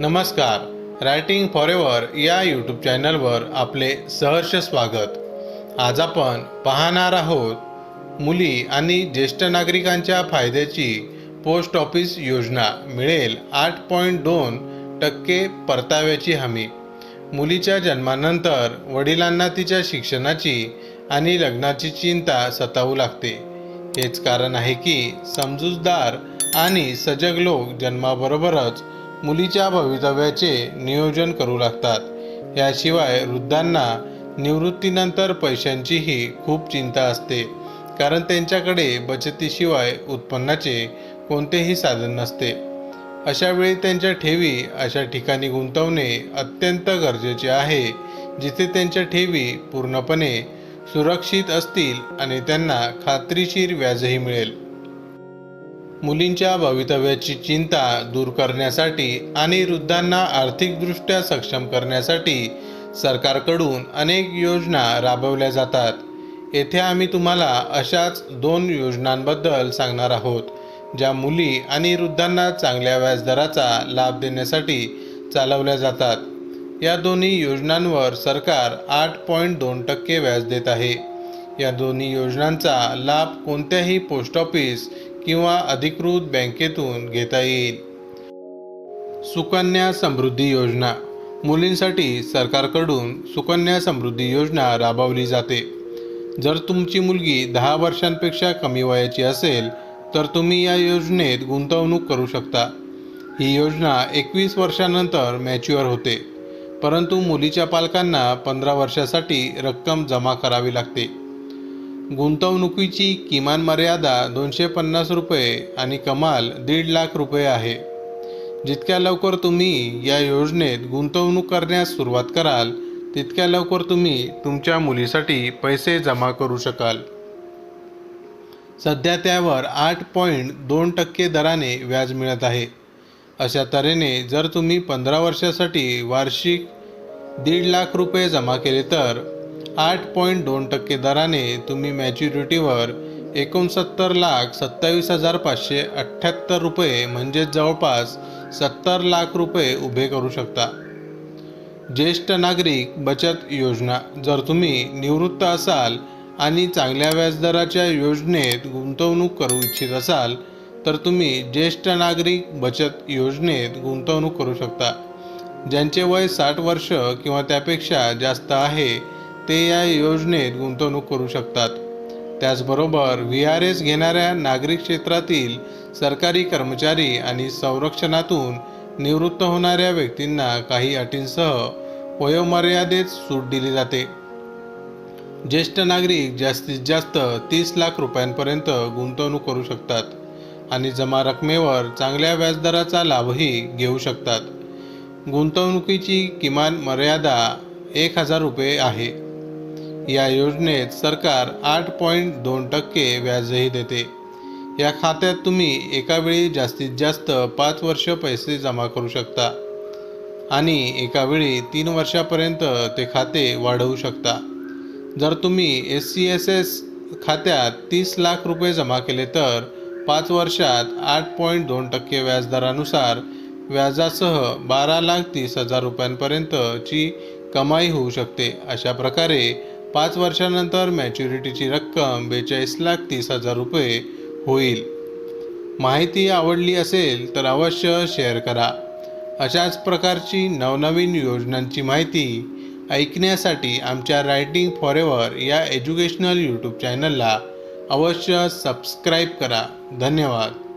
नमस्कार. Writing forever या YouTube चॅनलवर आपले सहर्ष स्वागत. आज आपण पाहणार आहोत मुली आणि ज्येष्ठ नागरिकांच्या फायद्याची पोस्ट ऑफिस योजना मिळेल आठ पॉईंट दोन टक्के परताव्याची हमी. मुलीच्या जन्मानंतर वडिलांना तिच्या शिक्षणाची आणि लग्नाची चिंता सतावू लागते. हेच कारण आहे की समजूतदार आणि सजग लोक जन्माबरोबरच मुलीच्या भवितव्याचे नियोजन करू लागतात. याशिवाय वृद्धांना निवृत्तीनंतर पैशांचीही खूप चिंता असते. कारण त्यांच्याकडे बचतीशिवाय उत्पन्नाचे कोणतेही साधन नसते. अशावेळी त्यांच्या ठेवी अशा ठिकाणी गुंतवणे अत्यंत गरजेचे आहे जिथे त्यांच्या ठेवी पूर्णपणे सुरक्षित असतील आणि त्यांना खात्रीशीर व्याजही मिळेल. मुलींच्या भवितव्याची चिंता दूर करण्यासाठी आणि वृद्धांना आर्थिकदृष्ट्या सक्षम करण्यासाठी सरकारकडून अनेक योजना राबवल्या जातात. येथे आम्ही तुम्हाला अशाच दोन योजनांबद्दल सांगणार आहोत ज्या मुली आणि वृद्धांना चांगल्या व्याजदराचा लाभ देण्यासाठी चालवल्या जातात. या दोन्ही योजनांवर सरकार आठ पॉईंट दोन टक्के व्याज देत आहे. या दोन्ही योजनांचा लाभ कोणत्याही पोस्ट ऑफिस किंवा अधिकृत बँकेतून घेता येईल. सुकन्या समृद्धी योजना. मुलींसाठी सरकारकडून सुकन्या समृद्धी योजना राबवली जाते. जर तुमची मुलगी दहा वर्षांपेक्षा कमी वयाची असेल तर तुम्ही या योजनेत गुंतवणूक करू शकता. ही योजना एकवीस वर्षानंतर मॅच्युअर होते परंतु मुलीच्या पालकांना पंधरा वर्षासाठी रक्कम जमा करावी लागते. गुंतवणुकीची किमान मर्यादा दोनशे पन्नास रुपये आणि कमाल दीड लाख रुपये आहे. जितक्या लवकर तुम्ही या योजनेत गुंतवणूक करण्यास सुरुवात कराल तितक्या लवकर तुम्ही तुमच्या मुलीसाठी पैसे जमा करू शकाल. सध्या त्यावर आठ पॉईंट दोन टक्के दराने व्याज मिळत आहे. अशा तऱ्हेने जर तुम्ही पंधरा वर्षासाठी वार्षिक दीड लाख रुपये जमा केले तर आठ पॉईंट दोन टक्के दराने तुम्ही मॅच्युरिटीवर एकोणसत्तर लाख सत्तावीस हजार पाचशे अठ्ठ्याहत्तर रुपये म्हणजेच जवळपास सत्तर लाख रुपये उभे करू शकता. ज्येष्ठ नागरिक बचत योजना जर तुम्ही निवृत्त असाल आणि चांगल्या व्याजदराच्या योजनेत गुंतवणूक करू इच्छित असाल तर तुम्ही ज्येष्ठ नागरिक बचत योजनेत गुंतवणूक करू शकता. ज्यांचे वय साठ वर्ष किंवा त्यापेक्षा जास्त आहे ते या योजनेत गुंतवणूक करू शकतात. त्याचबरोबर व्ही आर एस घेणाऱ्या नागरिक क्षेत्रातील सरकारी कर्मचारी आणि संरक्षणातून निवृत्त होणाऱ्या व्यक्तींना काही अटींसह वयोमर्यादेत सूट दिली जाते. ज्येष्ठ नागरिक जास्तीत जास्त तीस लाख रुपयांपर्यंत गुंतवणूक करू शकतात आणि जमा रकमेवर चांगल्या व्याजदराचा लाभही घेऊ शकतात. गुंतवणुकीची किमान मर्यादा एक हजार रुपये आहे. या योजनेत सरकार आठ पॉईंट दोन टक्के व्याजही देते. या खात्यात तुम्ही एकावेळी जास्तीत जास्त पाच वर्ष पैसे जमा करू शकता आणि एकावेळी तीन वर्षापर्यंत ते खाते वाढवू शकता. जर तुम्ही एस सी एस एस खात्यात तीस लाख रुपये जमा केले तर पाच वर्षात आठ पॉईंट दोन टक्के व्याजदरानुसार व्याजासह बारा लाख तीस हजार रुपयांपर्यंतची कमाई होऊ शकते. अशा प्रकारे पाच वर्षानंतर मॅच्युरिटीची रक्कम बेचाळीस लाख तीस हजार रुपये होईल. माहिती आवडली असेल तर अवश्य शेअर करा. अशाच प्रकारची नवनवीन योजनांची माहिती ऐकण्यासाठी आमच्या रायटिंग फॉरेवर या एज्युकेशनल यूट्यूब चॅनलला अवश्य सबस्क्राईब करा. धन्यवाद.